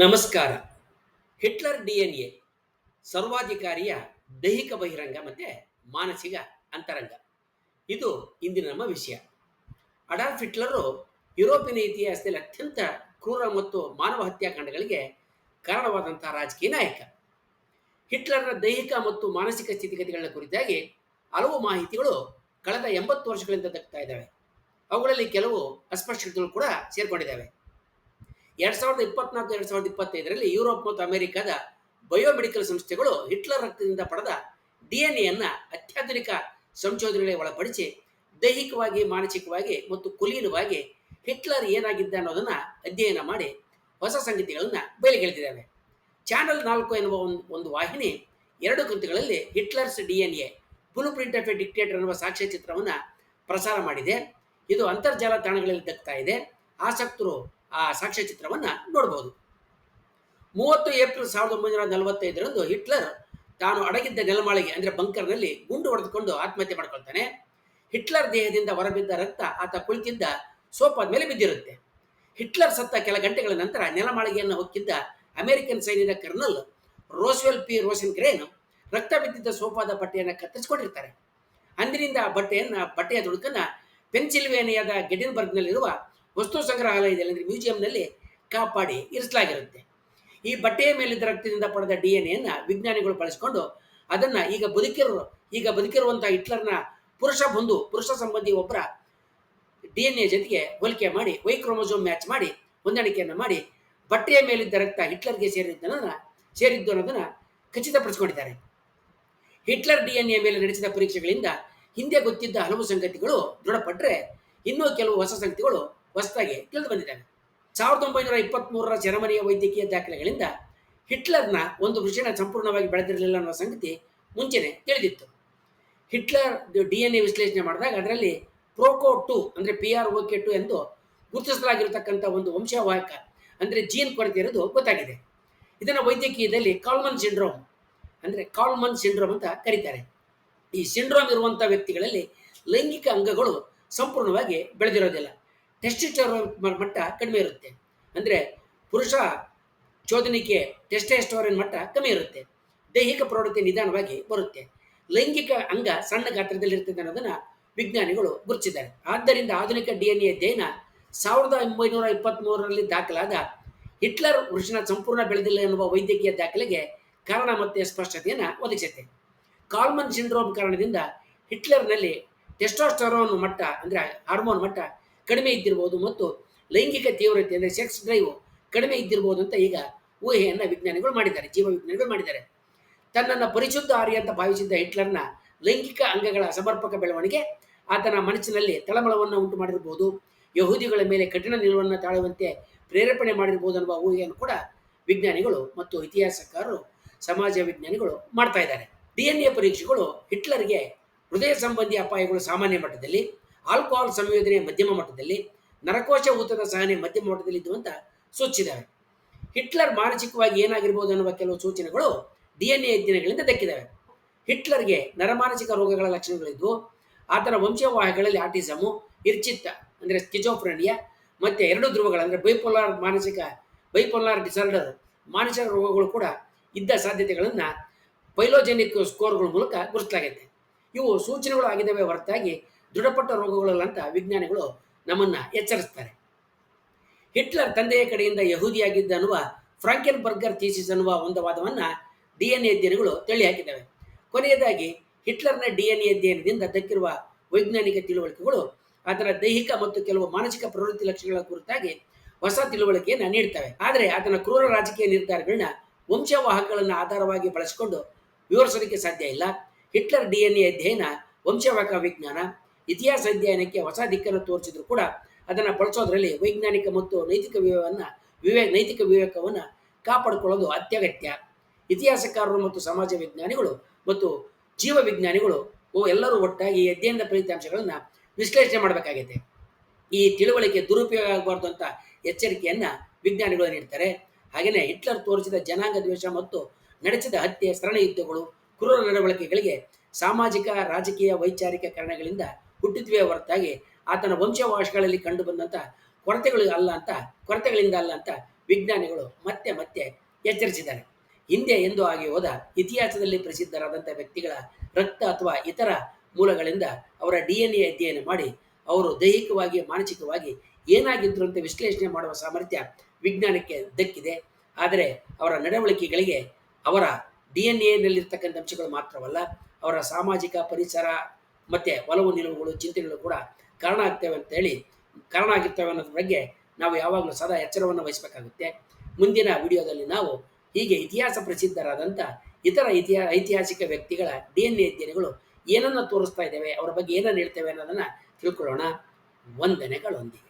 ನಮಸ್ಕಾರ. Hitler D N A ಸರ್ವಾಧಿಕಾರಿಯ ದೈಹಿಕ ಬಹಿರಂಗ ಮತ್ತು ಮಾನಸಿಕ ಅಂತರಂಗ. ಇದು ಇಂದಿನ ನಮ್ಮ ವಿಷಯ. ಅಡಾಲ್ಫ್ ಹಿಟ್ಲರು ಯುರೋಪಿನ ಇತಿಹಾಸದಲ್ಲಿ ಅತ್ಯಂತ ಕ್ರೂರ ಮತ್ತು ಮಾನವ ಹತ್ಯಾಕಾಂಡಗಳಿಗೆ ಕಾರಣವಾದಂತಹ ರಾಜಕೀಯ ನಾಯಕ. ಹಿಟ್ಲರ್ನ ದೈಹಿಕ ಮತ್ತು ಮಾನಸಿಕ ಸ್ಥಿತಿಗತಿಗಳ ಕುರಿತಾಗಿ ಹಲವು ಮಾಹಿತಿಗಳು ಕಳೆದ ಎಂಬತ್ತು ವರ್ಷಗಳಿಂದ ದಕ್ತಾ ಇದ್ದಾವೆ. ಅವುಗಳಲ್ಲಿ ಕೆಲವು ಅಸ್ಪಷ್ಟತೆಗಳು ಕೂಡ ಸೇರ್ಕೊಂಡಿದ್ದಾವೆ. ಎರಡ್ ಸಾವಿರದ ಇಪ್ಪತ್ನಾಲ್ಕು, ಎರಡ್ ಸಾವಿರದ ಇಪ್ಪತ್ತೈದರಲ್ಲಿ ಯುರೋಪ್ ಮತ್ತು ಅಮೆರಿಕದ ಬಯೋಮೆಡಿಕಲ್ ಸಂಸ್ಥೆಗಳು ಹಿಟ್ಲರ್ ರಕ್ತದಿಂದ ಪಡೆದ ಡಿ ಎನ್ ಎನ್ನ ಅತ್ಯಾಧುನಿಕ ಸಂಶೋಧನೆಗಳಿಗೆ ಒಳಪಡಿಸಿ ದೈಹಿಕವಾಗಿ, ಮಾನಸಿಕವಾಗಿ ಮತ್ತು ಕುಲೀನವಾಗಿ ಹಿಟ್ಲರ್ ಏನಾಗಿದ್ದ ಅನ್ನೋದನ್ನ ಅಧ್ಯಯನ ಮಾಡಿ ಹೊಸ ಸಂಗತಿಗಳನ್ನ ಬಯಲಿಗೆಳೆದಿದ್ದಾವೆ ಚಾನಲ್ ನಾಲ್ಕು ಎನ್ನುವ ಒಂದು ವಾಹಿನಿ ಎರಡು ಕಂತುಗಳಲ್ಲಿ Hitler's D N A full print of a dictator ಎನ್ನುವ ಸಾಕ್ಷ್ಯಚಿತ್ರವನ್ನು ಪ್ರಸಾರ ಮಾಡಿದೆ. ಇದು ಅಂತರ್ಜಾಲ ತಾಣಗಳಲ್ಲಿ ದಕ್ತಾ ಇದೆ. ಆಸಕ್ತರು ಆ ಸಾಕ್ಷ್ಯಚಿತ್ರವನ್ನು ನೋಡಬಹುದು ಮೂವತ್ತು ಏಪ್ರಿಲ್ ಸಾವಿರದ ಒಂಬೈನೂರ ನಲವತ್ತೈದರಂದು ಹಿಟ್ಲರ್ ತಾನು ಅಡಗಿದ್ದ ನೆಲಮಾಳಿಗೆ, ಅಂದರೆ ಬಂಕರ್ನಲ್ಲಿ ಗುಂಡು ಹೊಡೆದುಕೊಂಡು ಆತ್ಮಹತ್ಯೆ ಮಾಡ್ಕೊಳ್ತಾನೆ. ಹಿಟ್ಲರ್ ದೇಹದಿಂದ ಹೊರಬಿದ್ದ ರಕ್ತ ಆತ ಕುಳಿತಿದ್ದ ಸೋಪಾದ ಮೇಲೆ ಬಿದ್ದಿರುತ್ತೆ. ಹಿಟ್ಲರ್ ಸತ್ತ ಕೆಲ ಗಂಟೆಗಳ ನಂತರ ನೆಲಮಾಳಿಗೆಯನ್ನು ಹೊಕ್ಕಿದ್ದ ಅಮೆರಿಕನ್ ಸೈನ್ಯದ colonel Roswell P. Rosengren ರಕ್ತ ಬಿದ್ದಿದ್ದ ಸೋಫಾದ ಬಟ್ಟೆಯನ್ನು ಕತ್ತರಿಸಿಕೊಂಡಿರ್ತಾರೆ. ಅಂದಿನಿಂದ ಆ ಬಟ್ಟೆಯನ್ನು, ಬಟ್ಟೆಯ ತುಣುಕನ್ನು ಪೆನ್ಸಿಲ್ವೇನಿಯಾದ ಗೆಡಿನ್ಬರ್ಗ್ನಲ್ಲಿರುವ ವಸ್ತು ಸಂಗ್ರಹಾಲಯದಲ್ಲಿ ಅಂದರೆ ಮ್ಯೂಸಿಯಂನಲ್ಲಿ ಕಾಪಾಡಿ ಇರಿಸಲಾಗಿರುತ್ತೆ. ಈ ಬಟ್ಟೆಯ ಮೇಲಿದ್ದ ರಕ್ತದಿಂದ ಪಡೆದ ಡಿ ಎನ್ ಎನ್ನ ವಿಜ್ಞಾನಿಗಳು ಬಳಸಿಕೊಂಡು ಅದನ್ನು ಈಗ ಬದುಕಿರೋ, ಈಗ ಬದುಕಿರುವಂಥ ಹಿಟ್ಲರ್ನ ಪುರುಷ ಬಂಧು, ಪುರುಷ ಸಂಬಂಧಿ ಒಬ್ಬರ ಡಿ ಎನ್ ಎ ಜೊತೆಗೆ ಹೋಲಿಕೆ ಮಾಡಿ ವೈಕ್ರೋಮೋಸೋಮ್ ಮ್ಯಾಚ್ ಮಾಡಿ, ಹೊಂದಾಣಿಕೆಯನ್ನು ಮಾಡಿ, ಬಟ್ಟೆಯ ಮೇಲಿದ್ದ ರಕ್ತ ಹಿಟ್ಲರ್ಗೆ ಸೇರಿದ್ದನ್ನು, ಸೇರಿದ್ದು ಅನ್ನೋದನ್ನು ಖಚಿತಪಡಿಸಿಕೊಂಡಿದ್ದಾರೆ. ಹಿಟ್ಲರ್ ಡಿ ಎನ್ ಎ ಮೇಲೆ ನಡೆಸಿದ ಪರೀಕ್ಷೆಗಳಿಂದ ಹಿಂದೆ ಗೊತ್ತಿದ್ದ ಹಲವು ಸಂಗತಿಗಳು ದೃಢಪಟ್ಟರೆ ಇನ್ನೂ ಕೆಲವು ಹೊಸ ಸಂಗತಿಗಳು ಹೊಸದಾಗಿ ತಿಳಿದು ಬಂದಿದ್ದಾನೆ. ಸಾವಿರದ ಒಂಬೈನೂರ ಇಪ್ಪತ್ತ್ಮೂರರ ಜರ್ಮನಿಯ ವೈದ್ಯಕೀಯ ದಾಖಲೆಗಳಿಂದ ಹಿಟ್ಲರ್ನ ಒಂದು ವೃಷಣ ಸಂಪೂರ್ಣವಾಗಿ ಬೆಳೆದಿರಲಿಲ್ಲ ಅನ್ನೋ ಸಂಗತಿ ಮುಂಚೆನೆ ತಿಳಿದಿತ್ತು. ಹಿಟ್ಲರ್ ಡಿ ಎನ್ ಎ ವಿಶ್ಲೇಷಣೆ ಮಾಡಿದಾಗ ಅದರಲ್ಲಿ ಪ್ರೋಕೋ ಟು ಅಂದರೆ P R O K two ಎಂದು ಗುರುತಿಸಲಾಗಿರತಕ್ಕಂಥ ಒಂದು ವಂಶವಾಹಕ ಅಂದರೆ ಜೀನ್ ಕೊರತೆ ಇರೋದು ಗೊತ್ತಾಗಿದೆ. ಇದನ್ನು ವೈದ್ಯಕೀಯದಲ್ಲಿ ಕಾಲ್ಮನ್ ಸಿಂಡ್ರೋಮ್ ಅಂದರೆ ಕಾಲ್ಮನ್ ಸಿಂಡ್ರೋಮ್ ಅಂತ ಕರೀತಾರೆ. ಈ ಸಿಂಡ್ರೋಮ್ ಇರುವಂಥ ವ್ಯಕ್ತಿಗಳಲ್ಲಿ ಲೈಂಗಿಕ ಅಂಗಗಳು ಸಂಪೂರ್ಣವಾಗಿ ಬೆಳೆದಿರೋದಿಲ್ಲ. ಟೆಸ್ಟಿಸ್ಟೋರನ್ ಮಟ್ಟ ಕಡಿಮೆ ಇರುತ್ತೆ. ಅಂದರೆ ಪುರುಷ ಚೋದನಿಕೆ ಟೆಸ್ಟೆಸ್ಟೋರನ್ ಮಟ್ಟ ಕಮ್ಮಿ ಇರುತ್ತೆ. ದೈಹಿಕ ಪ್ರೌಢತೆ ನಿಧಾನವಾಗಿ ಬರುತ್ತೆ. ಲೈಂಗಿಕ ಅಂಗ ಸಣ್ಣ ಗಾತ್ರದಲ್ಲಿರ್ತದೆ ಅನ್ನೋದನ್ನು ವಿಜ್ಞಾನಿಗಳು ಗುರುತಿಸಿದ್ದಾರೆ. ಆದ್ದರಿಂದ ಆಧುನಿಕ ಡಿ ಎನ್ ಎ ಅಧ್ಯಯನ ಸಾವಿರದ ಒಂಬೈನೂರ ಇಪ್ಪತ್ತ್ಮೂರರಲ್ಲಿ ದಾಖಲಾದ ಹಿಟ್ಲರ್ ವೃಷಣ ಸಂಪೂರ್ಣ ಬೆಳೆದಿಲ್ಲ ಎನ್ನುವ ವೈದ್ಯಕೀಯ ದಾಖಲೆಗೆ ಕಾರಣ ಮತ್ತೆ ಸ್ಪಷ್ಟತೆಯನ್ನು ಒದಗಿಸುತ್ತೆ. ಕಾಲ್ಮನ್ ಸಿಂಡ್ರೋಮ್ ಕಾರಣದಿಂದ ಹಿಟ್ಲರ್ನಲ್ಲಿ ಟೆಸ್ಟೋಸ್ಟರೋನ್ ಮಟ್ಟ ಅಂದರೆ ಹಾರ್ಮೋನ್ ಮಟ್ಟ ಕಡಿಮೆ ಇದ್ದಿರ್ಬೋದು ಮತ್ತು ಲೈಂಗಿಕ ತೀವ್ರತೆ ಅಂದರೆ ಸೆಕ್ಸ್ ಡ್ರೈವ್ ಕಡಿಮೆ ಇದ್ದಿರ್ಬೋದು ಅಂತ ಈಗ ಊಹೆಯನ್ನು ವಿಜ್ಞಾನಿಗಳು ಮಾಡಿದ್ದಾರೆ, ಜೀವ ವಿಜ್ಞಾನಿಗಳು ಮಾಡಿದ್ದಾರೆ. ತನ್ನನ್ನು ಪರಿಶುದ್ಧ ಆರ್ಯ ಅಂತ ಭಾವಿಸಿದ್ದ ಹಿಟ್ಲರ್ನ ಲೈಂಗಿಕ ಅಂಗಗಳ ಸಮರ್ಪಕ ಬೆಳವಣಿಗೆ, ಆತನ ಮನಸ್ಸಿನಲ್ಲಿ ತಳಮಳವನ್ನು ಉಂಟು ಮಾಡಿರ್ಬೋದು. ಯಹೂದಿಗಳ ಮೇಲೆ ಕಠಿಣ ನಿಲುವನ್ನು ತಾಳುವಂತೆ ಪ್ರೇರೇಪಣೆ ಮಾಡಿರ್ಬೋದು ಅನ್ನುವ ಊಹೆಯನ್ನು ಕೂಡ ವಿಜ್ಞಾನಿಗಳು ಮತ್ತು ಇತಿಹಾಸಕಾರರು, ಸಮಾಜ ವಿಜ್ಞಾನಿಗಳು ಮಾಡ್ತಾ ಇದ್ದಾರೆ. ಡಿ ಎನ್ ಎ ಪರೀಕ್ಷೆಗಳು ಹಿಟ್ಲರ್ಗೆ ಹೃದಯ ಸಂಬಂಧಿ ಅಪಾಯಗಳು ಸಾಮಾನ್ಯ ಮಟ್ಟದಲ್ಲಿ ಆಲ್ಕೋಹಾಲ್ ಸಂಯೋಜನೆ ಮಧ್ಯಮ ಮಟ್ಟದಲ್ಲಿ, ನರಕೋಶ ಊತದ ಸಹನೆ ಮಧ್ಯಮ ಮಟ್ಟದಲ್ಲಿ ಇದ್ದು ಅಂತ ಸೂಚಿಸಿದ್ದಾವೆ ಹಿಟ್ಲರ್ ಮಾನಸಿಕವಾಗಿ ಏನಾಗಿರ್ಬೋದು ಅನ್ನುವ ಕೆಲವು ಸೂಚನೆಗಳು ಡಿ ಎನ್ ಎ ಅಧ್ಯಯನಗಳಿಂದ ದಕ್ಕಿದ್ದಾವೆ ಹಿಟ್ಲರ್ಗೆ ನರಮಾನಸಿಕ ರೋಗಗಳ ಲಕ್ಷಣಗಳಿದ್ದು ಆತನ ವಂಶವಾಹಗಳಲ್ಲಿ ಆಟಿಸಮು, ಇರ್ಚಿತ್ತ ಅಂದರೆ ಸ್ಕಿಜೋಫ್ರೆನಿಯಾ, ಮತ್ತು ಎರಡು ಧ್ರುವಗಳು ಅಂದರೆ ಬೈಪೋಲಾರ್ ಮಾನಸಿಕ, ಬೈಪೋಲಾರ್ ಡಿಸಾರ್ಡರ್, ಮಾನಸಿಕ ರೋಗಗಳು ಕೂಡ ಇದ್ದ ಸಾಧ್ಯತೆಗಳನ್ನು ಪೈಲೋಜೆನಿಕ್ ಸ್ಕೋರ್ಗಳ ಮೂಲಕ ಗುರುತಿಸಲಾಗಿದೆ ಇವು ಸೂಚನೆಗಳು ಆಗಿದ್ದಾವೆ ಹೊರತಾಗಿ ದೃಢಪಟ್ಟ ರೋಗಗಳಲ್ಲ ಅಂತ ವಿಜ್ಞಾನಿಗಳು ನಮ್ಮನ್ನು ಎಚ್ಚರಿಸ್ತಾರೆ. ಹಿಟ್ಲರ್ ತಂದೆಯ ಕಡೆಯಿಂದ ಯಹೂದಿಯಾಗಿದ್ದ ಅನ್ನುವ ಫ್ರಾಂಕೆನ್ ಬರ್ಗರ್ ಥೀಸಿಸ್ ಅನ್ನುವ ಒಂದು ವಾದವನ್ನು ಡಿ ಎನ್ ಎ ಅಧ್ಯಯನಗಳು ತಳ್ಳಿ ಹಾಕಿದ್ದಾವೆ ಕೊನೆಯದಾಗಿ ಹಿಟ್ಲರ್ನ ಡಿ ಎನ್ ಎ ಅಧ್ಯಯನದಿಂದ ದಕ್ಕಿರುವ ವೈಜ್ಞಾನಿಕ ತಿಳುವಳಿಕೆಗಳು ಅದರ ದೈಹಿಕ ಮತ್ತು ಕೆಲವು ಮಾನಸಿಕ ಪ್ರವೃತ್ತಿ ಲಕ್ಷಣಗಳ ಕುರಿತಾಗಿ ಹೊಸ ತಿಳುವಳಿಕೆಯನ್ನು ನೀಡ್ತವೆ. ಆದರೆ ಆತನ ಕ್ರೂರ ರಾಜಕೀಯ ನಿರ್ಧಾರಗಳನ್ನ ವಂಶವಾಹಕಗಳನ್ನು ಆಧಾರವಾಗಿ ಬಳಸಿಕೊಂಡು ವಿವರಿಸೋದಕ್ಕೆ ಸಾಧ್ಯ ಇಲ್ಲ. ಹಿಟ್ಲರ್ ಡಿ ಎನ್ ಎ ಅಧ್ಯಯನ ವಂಶವಾಹಕ ವಿಜ್ಞಾನ ಇತಿಹಾಸ ಅಧ್ಯಯನಕ್ಕೆ ಹೊಸ ದಿಕ್ಕನ್ನು ತೋರಿಸಿದ್ರು ಕೂಡ ಅದನ್ನು ಬಳಸೋದ್ರಲ್ಲಿ ವೈಜ್ಞಾನಿಕ ಮತ್ತು ನೈತಿಕ ವಿವೇಕವನ್ನು ವಿವೇ, ನೈತಿಕ ವಿವೇಕವನ್ನು ಕಾಪಾಡಿಕೊಳ್ಳೋದು ಅತ್ಯಗತ್ಯ. ಇತಿಹಾಸಕಾರರು ಮತ್ತು ಸಮಾಜ ವಿಜ್ಞಾನಿಗಳು ಮತ್ತು ಜೀವ ವಿಜ್ಞಾನಿಗಳು ಎಲ್ಲರೂ ಒಟ್ಟಾಗಿ ಅಧ್ಯಯನದ ಫಲಿತಾಂಶಗಳನ್ನು ವಿಶ್ಲೇಷಣೆ ಮಾಡಬೇಕಾಗಿದೆ ಈ ತಿಳುವಳಿಕೆ ದುರುಪಯೋಗ ಆಗಬಾರ್ದು ಅಂತ ಎಚ್ಚರಿಕೆಯನ್ನು ವಿಜ್ಞಾನಿಗಳು ನೀಡ್ತಾರೆ. ಹಾಗೆಯೇ ಹಿಟ್ಲರ್ ತೋರಿಸಿದ ಜನಾಂಗ ದ್ವೇಷ ಮತ್ತು ನಡೆಸಿದ ಹತ್ಯೆ ಸರಣಿ ಯುದ್ಧಗಳು, ಕ್ರೂರ ನಡವಳಿಕೆಗಳಿಗೆ ಸಾಮಾಜಿಕ, ರಾಜಕೀಯ, ವೈಚಾರಿಕ ಕಾರಣಗಳಿಂದ ಹುಟ್ಟಿದ್ವೇ ಹೊರತಾಗಿ ಆತನ ವಂಶವಾಶಗಳಲ್ಲಿ ಕಂಡು ಬಂದಂಥ ಕೊರತೆಗಳು ಅಲ್ಲ ಅಂತ, ಕೊರತೆಗಳಿಂದ ಅಲ್ಲ ಅಂತ ವಿಜ್ಞಾನಿಗಳು ಮತ್ತೆ ಮತ್ತೆ ಎಚ್ಚರಿಸಿದ್ದಾರೆ. ಹಿಂದೆ ಎಂದು ಆಗಿ ಹೋದ ಇತಿಹಾಸದಲ್ಲಿ ಪ್ರಸಿದ್ಧರಾದಂಥ ವ್ಯಕ್ತಿಗಳ ರಕ್ತ ಅಥವಾ ಇತರ ಮೂಲಗಳಿಂದ ಅವರ ಡಿ ಎನ್ ಎ ಅಧ್ಯಯನ ಮಾಡಿ ಅವರು ದೈಹಿಕವಾಗಿ, ಮಾನಸಿಕವಾಗಿ ಏನಾಗಿದ್ರು ಅಂತ ವಿಶ್ಲೇಷಣೆ ಮಾಡುವ ಸಾಮರ್ಥ್ಯ ವಿಜ್ಞಾನಕ್ಕೆ ದಕ್ಕಿದೆ. ಆದರೆ ಅವರ ನಡವಳಿಕೆಗಳಿಗೆ ಅವರ ಡಿ ಎನ್ ಎನಲ್ಲಿರ್ತಕ್ಕಂಥ ಅಂಶಗಳು ಮಾತ್ರವಲ್ಲ, ಅವರ ಸಾಮಾಜಿಕ ಪರಿಸರ ಮತ್ತು ಒಲವು ನಿಲುವುಗಳು, ಚಿಂತೆಗಳು ಕೂಡ ಕಾರಣ ಆಗ್ತವೆ ಅಂತ ಹೇಳಿ, ಕಾರಣ ಆಗಿರ್ತವೆ ಅನ್ನೋದ್ರ ಬಗ್ಗೆ ನಾವು ಯಾವಾಗಲೂ ಸದಾ ಎಚ್ಚರವನ್ನು ವಹಿಸಬೇಕಾಗುತ್ತೆ. ಮುಂದಿನ ವಿಡಿಯೋದಲ್ಲಿ ನಾವು ಹೀಗೆ ಇತಿಹಾಸ ಪ್ರಸಿದ್ಧರಾದಂಥ ಇತರ ಇತಿಹಾ, ಐತಿಹಾಸಿಕ ವ್ಯಕ್ತಿಗಳ ಡಿ ಎನ್ ಎ ಅಧ್ಯಯನಗಳು ಏನನ್ನು ತೋರಿಸ್ತಾ ಇದ್ದೇವೆ, ಅವರ ಬಗ್ಗೆ ಏನನ್ನು ಹೇಳ್ತೇವೆ ಅನ್ನೋದನ್ನು ತಿಳ್ಕೊಳ್ಳೋಣ. ವಂದನೆಗಳೊಂದಿಗೆ.